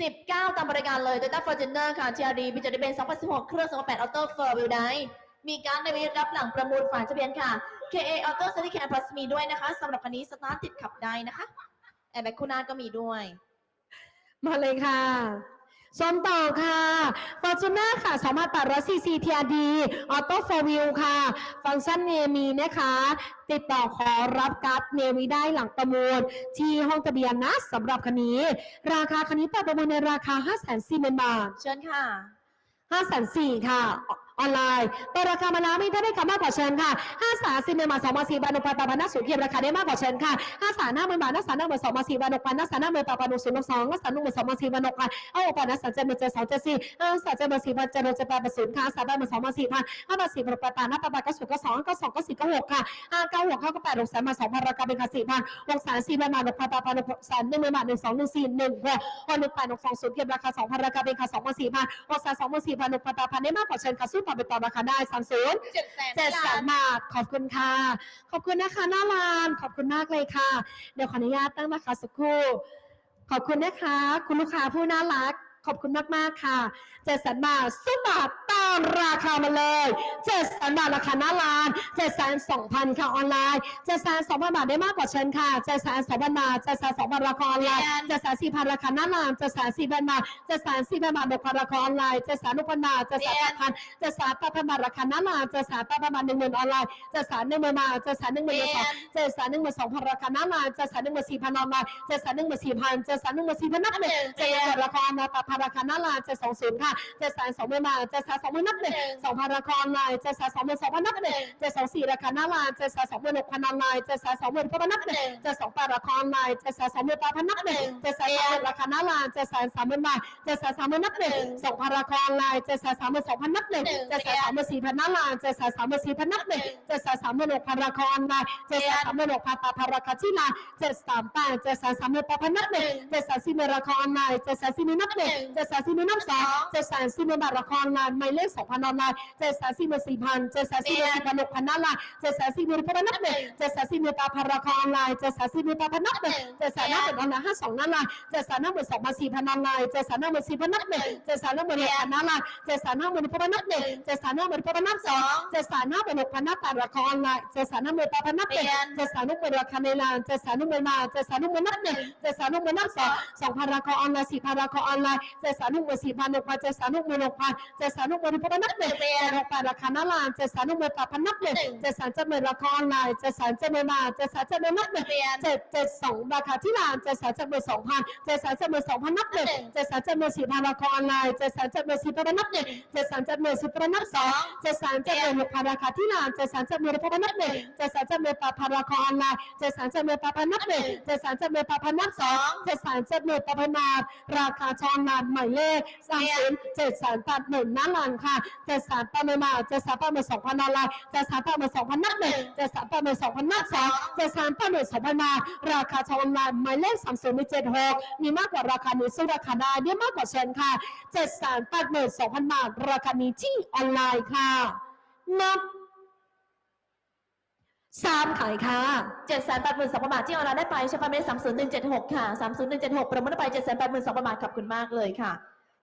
19 ตามบริการเลย Toyota Fortuner ค่ะ TRD ปีจดทะเบียน2016 เครื่อง2008 Auto Four Wheel Drive มีการในวิรับหลังประมูลฝาทะเบียนค่ะ KA Auto Safety Care Plus มีด้วยนะคะสำหรับคันนี้สตาร์ทติดขับได้นะคะแอร์แบ็คคู่หน้าก็มีด้วย มาเลยค่ะ ชมต่อค่ะ Fortuner ค่ะ2,800 cc TRD Auto 4 Wheel ค่ะ ฟังก์ชันเนมีนะคะ ติดต่อขอรับการ์ดเนวีได้หลังประมูล ที่ห้องทะเบียนนะสำหรับคันนี้ ราคาคันนี้เปิดประมูลในราคา 5 4 0 0 0 0บาท เชิญค่ะห้าแสนสี่ค่ะออนไลน์เปิดราคามาแล้วม่ได้ได้คำมากกว่าเชิญค่ะห้าสามสิบเมมาสองมาสี่บาทหนึ่งพันแปดพันนักสูงเทียมราคาได้มากกว่าเชิญค่ะห้าสามห้าหมื่นบาทนักสามหน้าหมื่นสองมาสี่บาทหนึ่งพันนักสามหน้าหมื่นแปดพันหนึ่งศูนย์หนึ่งสองนักสามหนึ่งหมื่นสองมาสี่บาทหนึ่งพันเอาออกไปนักสามเจ็ดหมื่นเจ็ดสองเจ็ดสี่ห้าสามเจ็ดหมื่นสี่พันเจ็ดหมื่นเจ็ดแปดพันศูนย์ค่ะสามแปดหมื่นสองมาสี่พันห้าพันสี่พันแปดพันห้าแปดพันก้าศูนย์ก้าสองก้าสองก้าสี่ก้าหกค่ะห้าเก้าหกห้าก้าแปดหกแสนมาสองพันราคาเป็นค่ะสี่พันหกแสนสี่พันบาทหนึ่งพันแปดพันหนึ่งแสนหนึ่งหมื่นบาทหนึ่งสองหนึ่งสี่หนึ่งหกหกหนึ่งแปดหกสองศูนย์เทียมราคาสองพันราคาเป็นค่ะสองพันสี่พันหกแสนสองหมื่นสี่พันหนึ่งพันแปดพันได้มากกว่าเชิญค่ะสู้ต่อไปต่อราคาได้สามศูนย์เจ็ดแสนเจ็ดแสนบาทขอบคุณค่ะ ขอบคุณนะคะหน้าลานขอบคุณมากเลยค่ะ เดี๋ยวขออนุญาตตั้งราคาสักครู่ ขอบคุณนะคะ คุณลูกค้าผู้น่ารัก ขอบคุณมากๆค่ะเจ็ดแสนบาทสู้บาทตามราคามาเลยเจ็ดแสนบาทราคาหน้าร้านเจ็ดแสนสองพันค่ะออนไลน์เจ็ดแสนสองพันบาทได้มากกว่าเชิญค่ะเจ็ดแสนสองพันบาทเจ็ดแสนสองพันราคาออนไลน์เจ็ดแสนสี่พันราคาหน้าร้านเจ็ดแสนสี่พันบาทเจ็ดแสนสี่พันบาทหนึ่งพันราคาออนไลน์เจ็ดแสนหกพันบาทเจ็ดแสนแปดพันเจ็ดแสนแปดพันบาทราคาหน้าร้านเจ็ดแสนแปดพันบาทหนึ่งหมื่นออนไลน์เจ็ดแสนหนึ่งหมื่นบาทเจ็ดแสนหนึ่งหมื่นสองเจ็ดแสนหนึ่งหมื่นสองพันราคาหน้าร้านเจ็ดแสนหนึ่งหมื่นสี่พันออนไลน์เจ็ดแสนหนึ่งหมื่นสี่พันเจ็ดแสนหนึ่งหมื่นสี่พันนับหนึ่งเจ็ดแสนราคาออนไลน์แปดพันราคาหน้าร้านเจ็ดสองศูนย์ค่ะเจ็ดแสนสองหมื่นบาทเจ็ดแสนสองหมื่นนับหนึ่งสองพันราคาออนไลน์เจ็ดแสนสองหมื่นสองพันนับหนึ่งเจ็ดสองสี่ราคาหน้าร้านเจ็ดแสนสองหมื่นหกพันออนไลน์เจ็ดแสนสองหมื่นพันนับหนึ่งเจ็ดสองแปดราคาออนไลน์เจ็ดแสนสองหมื่นแปดพันนับหนึ่งเจ็ดแสนสามหมื่นราคาหน้าร้านเจ็ดแสนสามหมื่นบาทเจ็ดแสนสามหมื่นนับหนึ่งสองพันราคาออนไลน์เจ็ดแสนสามหมื่นสองพันนับหนึ่งเจ็ดแสนสามหมื่นสี่พันหน้าร้านเจ็ดแสนสามหมื่นสี่พันนับหนึ่งเจ็ดแสนสามหมื่นหกพันราคาออนไลน์เจ็ดแสนสามหมื่นหกพันแปดพันราคาที่ร้านเจ็ดสามแปดเจ็ดแสนสามหมื่นแปดพันนับหนึ่งเจ็ดแสนสี่หมื่นราคาออนไลน์เจ็ดแสนสี่หมื่นนับหนึ่งเจ็ดแสนสี่หมื่นนับสองเจ็ดแสนสี่หมื่นบาทราคาออนไลน์หมายเลขสองพันออนไลน์เจ็ดแสนสี่หมื่นสี่พันเจ็ดแสนสี่หมื่นสี่พันหกพันหน้าร้านเจ็ดแสนสี่หมื่นพันนับหนึ่งเจ็ดแสนสี่หมื่นแปดพันราคาออนไลน์เจ็ดแสนสี่หมื่นแปดพันนับหนึ่งเจ็ดแสนห้าหมื่นออนไลน์ห้าสองหน้าร้านเจ็ดแสนห้าหมื่นสองพันสี่พันออนไลน์เจ็ดแสนห้าหมื่นสี่พันนับหนึ่งเจ็ดแสนห้าหมื่นหกพันหน้าร้านเจ็ดแสนห้าหมื่นพันนับหนึ่งเจ็ดแสนห้าหมื่นพันนับสองเจ็ดแสนห้าหมื่นหกพันนับแปดราคาออนไลน์เจ็ดแสนห้าหมื่นแปดพันนับหนึ่งเจ็ดแสนหกหมื่นราคาในร้านเจ็ดแสนหกหมื่นบาทเจ็ดแสนหกหมื่นนับหนึ่งเจ็ดแสนหกหมื่นนับสองสองพันราคาออนไลน์สี่พันราคาออนไลน์เจ็ดแสนหกหมื่นสี่พันหกพันเจ็ดแสนหกหมื่นหกพันเจ็ดแสนหกหมื่นพันนับหนึ่งเจ็ดหกแปดราคาหน้าร้านเจ็ดแสนหกหมื่นแปดพันนับหนึ่งเจ็ดแสนเจ็ดหมื่นราคาออนไลน์เจ็ดแสนเจ็ดหมื่นบาทเจ็ดแสนเจ็ดหมื่นนับหนึ่งเจ็ดเจ็ดสองราคาที่ร้านเจ็ดแสนเจ็ดหมื่นสองพันเจ็ดแสนเจ็ดหมื่นสองพันนับหนึ่งเจ็ดแสนเจ็ดหมื่นสี่พันราคาออนไลน์เจ็ดแสนเจ็ดหมื่นสี่พันนับหนึ่งเจ็ดแสนเจ็ดหมื่นสี่พันนับสองเจ็ดแสนเจ็ดหมื่นหกพันราคาที่ร้านเจ็ดแสนเจ็ดหมื่นพันนับหนึ่งเจ็ดแสนเจ็ดหมื่นแปดพันราคาออนไลน์เจ็ดแสนเจ็ดหมื่นแปดพันนับหนึ่งเจ็ดแสนเจ็ดหมื่นแปดพันนับสองเจ็ดแสนเจ็ดหมื่นแปดพันนาราคาชอนนานหมายเลขสามศูนย์เจ็ดแสนแปดหมื่นหน้าร้านค่ะเจ็ดแสนแปดหมื่นมาเจ็ดแสนแปดหมื่นสองพันออนไลน์เจ็ดแสนแปดหมื่นสองพันนับหนึ่งเจ็ดแสนแปดหมื่นสองพันนับสองเจ็ดแสนแปดหมื่นสองพันมาราคาชอนนานหมายเลขสามศูนย์เจ็ดหกมีมากกว่าราคานี้ซึ่งราคาได้เนี่ยมากกว่าเชิญค่ะเจ็ดแสนแปดหมื่นสองพันบาทราคานี้ที่ออนไลน์ค่ะนับสามขายค่ะเจ็ดแสนแปดหมื่นสองพันบาทที่ออนไลน์ได้ไปใช้ไฟเมสสามศูนย์หนึ่งเจ็ดหกค่ะสามศูนย์หนึ่งเจ็ดหกประมูลได้ไปเจ็ดแสนแปดหมื่นสองพันบาทขอบคุณมากเลยค่ะ